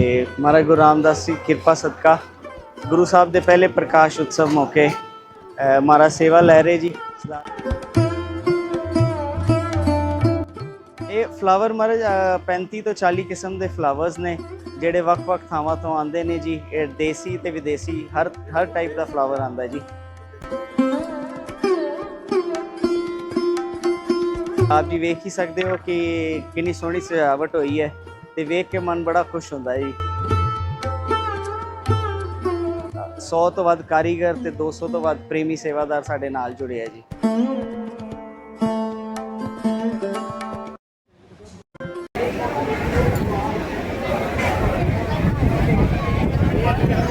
ਤੇ ਮਹਾਰਾਜ ਗੁਰੂ ਰਾਮਦਾਸ ਜੀ ਕਿਰਪਾ ਸਦਕਾ ਗੁਰੂ ਸਾਹਿਬ ਦੇ ਪਹਿਲੇ ਪ੍ਰਕਾਸ਼ ਉਤਸਵ ਮੌਕੇ ਅ, ਮਹਾਰਾਜ ਸੇਵਾ ਲੈ ਰਹੇ ਜੀ। ਇਹ ਫਲਾਵਰ ਮਹਾਰਾਜ ਅ, 35 ਤੋਂ 40 ਕਿਸਮ ਦੇ ਫਲਾਵਰਸ ਨੇ ਜਿਹੜੇ ਵੱਖ-ਵੱਖ ਥਾਵਾਂ ਤੋਂ ਆਉਂਦੇ ਨੇ ਜੀ। ਇਹ ਦੇਸੀ ਤੇ ਵਿਦੇਸੀ ਹਰ ਹਰ ਟਾਈਪ ਦਾ ਫਲਾਵਰ ਆਉਂਦਾ ਜੀ। ਆਪ ਜੀ ਵੇਖ ਹੀ ਸਕਦੇ ਹੋ ਕਿ ਕਿੰਨੀ ਸੋਹਣੀ ਸਜਾਵਟ ਹੋਈ ਹੈ। ਤੇ ਵੇਖ ਕੇ ਮਨ ਬੜਾ ਖੁਸ਼ ਹੁੰਦਾ ਜੀ। 100 ਤੋਂ ਵੱਧ ਕਾਰੀਗਰ ਤੇ 200 ਤੋਂ ਵੱਧ ਪ੍ਰੇਮੀ ਸੇਵਾਦਾਰ ਸਾਡੇ ਨਾਲ ਜੁੜੇ ਆ ਜੀ। ਕੱਟ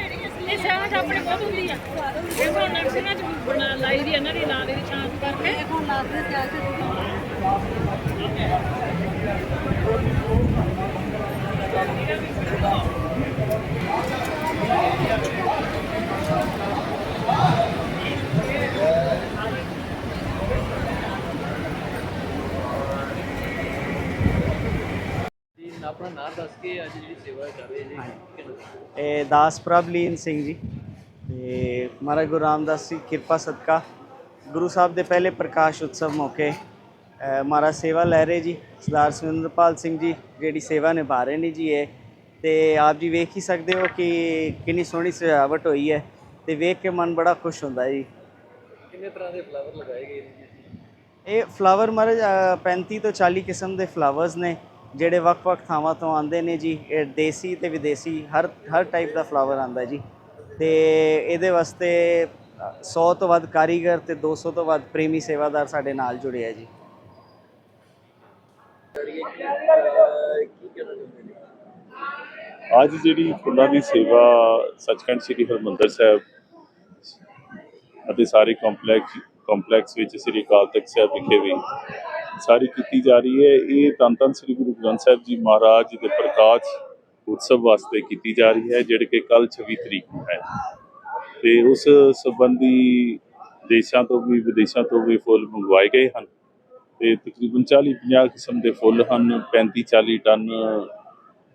ਇਹ ਸਹਿਮਤ ਆਪਣੇ ਬਹੁਤ ਹੁੰਦੀ ਆ। ਇਹ ਹੁਣ ਨਕਸ਼ਿਆਂ ਚ ਬਣਾ, ਲਾਈ ਦੀ ਇਹਨਾਂ ਦੀ ਲਾ ਦੇ ਵਿੱਚ ਕਰਕੇ। ਹੁਣ ਲਾਸਟ ਤੇ ਆ ਆਪਣਾ ਨਾਮ ਦੱਸ ਕੇ ਅੱਜ ਜਿਹੜੀ ਸੇਵਾ ਕਰ ਰਹੇ ਜੀ ਇਹ ਦਾਸ ਪ੍ਰਭਲੀਨ ਸਿੰਘ ਜੀ। ਤੇ ਮਹਾਰਾਜ ਗੁਰੂ ਰਾਮਦਾਸ ਜੀ ਕਿਰਪਾ ਸਦਕਾ। ਗੁਰੂ ਸਾਹਿਬ ਦੇ ਪਹਿਲੇ ਪ੍ਰਕਾਸ਼ ਉਤਸਵ ਮੌਕੇ ਮਹਾਰਾਜ ਸੇਵਾ ਲੈ ਰਹੇ ਜੀ। ਸਰਦਾਰ ਸੁਰਿੰਦਰਪਾਲ ਸਿੰਘ ਜੀ ਜਿਹੜੀ ਸੇਵਾ ਨਿਭਾ ਰਹੇ ਨੇ ਜੀ ਇਹ। ਤੇ ਆਪ ਜੀ ਵੇਖ ਹੀ ਸਕਦੇ ਹੋ ਕਿ ਕਿੰਨੀ ਸੋਹਣੀ ਸਜਾਵਟ ਹੋਈ ਹੈ। ਤੇ ਵੇਖ ਕੇ ਮਨ ਬੜਾ ਖੁਸ਼ ਹੁੰਦਾ ਹੈ ਜੀ। ਕਿੰਨੇ ਤਰ੍ਹਾਂ ਦੇ ਫਲਾਵਰ ਲਗਾਏ ਗਏ ਨੇ ਇਹ ਫਲਾਵਰ ਮਹਾਰਾਜ ਅ, 35 ਤੋਂ 40 ਕਿਸਮ ਦੇ ਫਲਾਵਰਸ ਨੇ। ਜਿਹੜੇ ਵੱਖ-ਵੱਖ ਥਾਵਾਂ ਤੋਂ ਆਉਂਦੇ ਨੇ ਜੀ ਇਹ ਦੇਸੀ ਤੇ ਵਿਦੇਸੀ ਹਰ ਹਰ ਟਾਈਪ ਦਾ ਫਲਾਵਰ ਆਉਂਦਾ ਜੀ। ਤੇ ਇਹਦੇ ਵਾਸਤੇ ਅ, 100 ਤੋਂ ਵੱਧ ਕਾਰੀਗਰ ਤੇ 200 ਤੋਂ ਵੱਧ ਪ੍ਰੇਮੀ ਸੇਵਾਦਾਰ ਸਾਡੇ ਨਾਲ ਜੁੜੇ ਆ ਜੀ। ਅੱਜ ਜਿਹੜੀ ਫੁੱਲਾਂ ਦੀ ਸੇਵਾ ਸੱਚਖੰਡ ਸ੍ਰੀ ਹਰਿਮੰਦਰ ਸਾਹਿਬ ਅਤੇ ਸਾਰੇ ਕੰਪਲੈਕਸ ਕੰਪਲੈਕਸ ਵਿੱਚ ਸ੍ਰੀ ਅਕਾਲ ਤਖਤ ਸਾਹਿਬ ਵਿਖੇ ਵੀ ਸਾਰੀ ਕੀਤੀ ਜਾ ਰਹੀ ਹੈ। ਇਹ ਧੰਨ ਧੰਨ ਸ੍ਰੀ ਗੁਰੂ ਗ੍ਰੰਥ ਸਾਹਿਬ ਜੀ ਮਹਾਰਾਜ ਜੀ ਦੇ ਪ੍ਰਕਾਸ਼ ਉਤਸਵ ਵਾਸਤੇ ਕੀਤੀ ਜਾ ਰਹੀ ਹੈ, ਜਿਹੜੇ ਕਿ ਕੱਲ 26 ਤਰੀਕ ਨੂੰ ਹੈ। ਤੇ ਉਸ ਸੰਬੰਧੀ ਦੇਸ਼ਾਂ ਤੋਂ ਵੀ, ਵਿਦੇਸ਼ਾਂ ਤੋਂ ਵੀ ਫੁੱਲ ਮੰਗਵਾਏ ਗਏ ਹਨ। ਤੇ ਤਕਰੀਬਨ 40 50 ਕਿਸਮ ਦੇ ਫੁੱਲ ਹਨ। 35 40 ਟਨ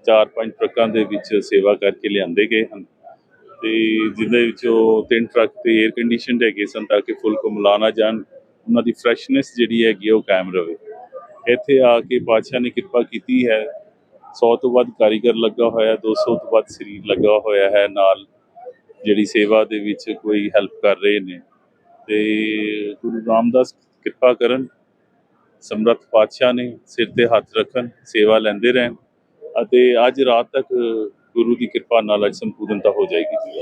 ਚਾਰ ਪੰਜ ਟਰੱਕਾਂ ਦੇ ਵਿੱਚ ਸੇਵਾ ਕਰਕੇ ਲਿਆਂਦੇ ਗਏ ਹਨ। ਤੇ ਜਿਹਦੇ ਵਿੱਚੋਂ ਤਿੰਨ ਟਰੱਕ ਤੇ 에ਅਰ ਕੰਡੀਸ਼ਨਡ ਹੈਗੇ ਸਨ, ਤਾਂ ਕਿ ਫੁੱਲ ਕੋ ਮਿਲਾਣਾ ਜਾਣ। ਉਹਨਾਂ ਦੀ ਫਰੈਸ਼ਨੈਸ ਜਿਹੜੀ ਹੈਗੀ ਆ ਉਹ ਕਾਇਮ ਰਵੇ। ਇੱਥੇ ਆ ਕੇ ਬਾਦਸ਼ਾਹ ਨੇ ਕਿਰਪਾ ਕੀਤੀ ਹੈ। 100 ਤੋਂ ਵੱਧ ਕਾਰੀਗਰ ਲੱਗਾ ਹੋਇਆ 200 ਤੋਂ ਵੱਧ ਸਰੀਰ ਲੱਗਾ ਹੋਇਆ ਹੈ ਨਾਲ। ਜਿਹੜੀ ਸੇਵਾ ਦੇ ਵਿੱਚ ਕੋਈ ਹੈਲਪ ਕਰ ਰਹੇ ਨੇ। ਤੇ ਗੁਰੂ ਰਾਮਦਾਸ ਕਿਰਪਾ ਕਰਨ, ਸਮਰੱਥ ਪਾਤਸ਼ਾਹ ਨੇ ਸਿਰ ਤੇ ਹੱਥ ਰੱਖਣ, ਸੇਵਾ ਲੈਂਦੇ ਰਹਿਣ ਅਤੇ ਅੱਜ ਰਾਤ ਤੱਕ ਗੁਰੂ ਦੀ ਕਿਰਪਾ ਨਾਲ ਅੱਜ ਸੰਪੂਰਨਤਾ ਹੋ ਜਾਏਗੀ।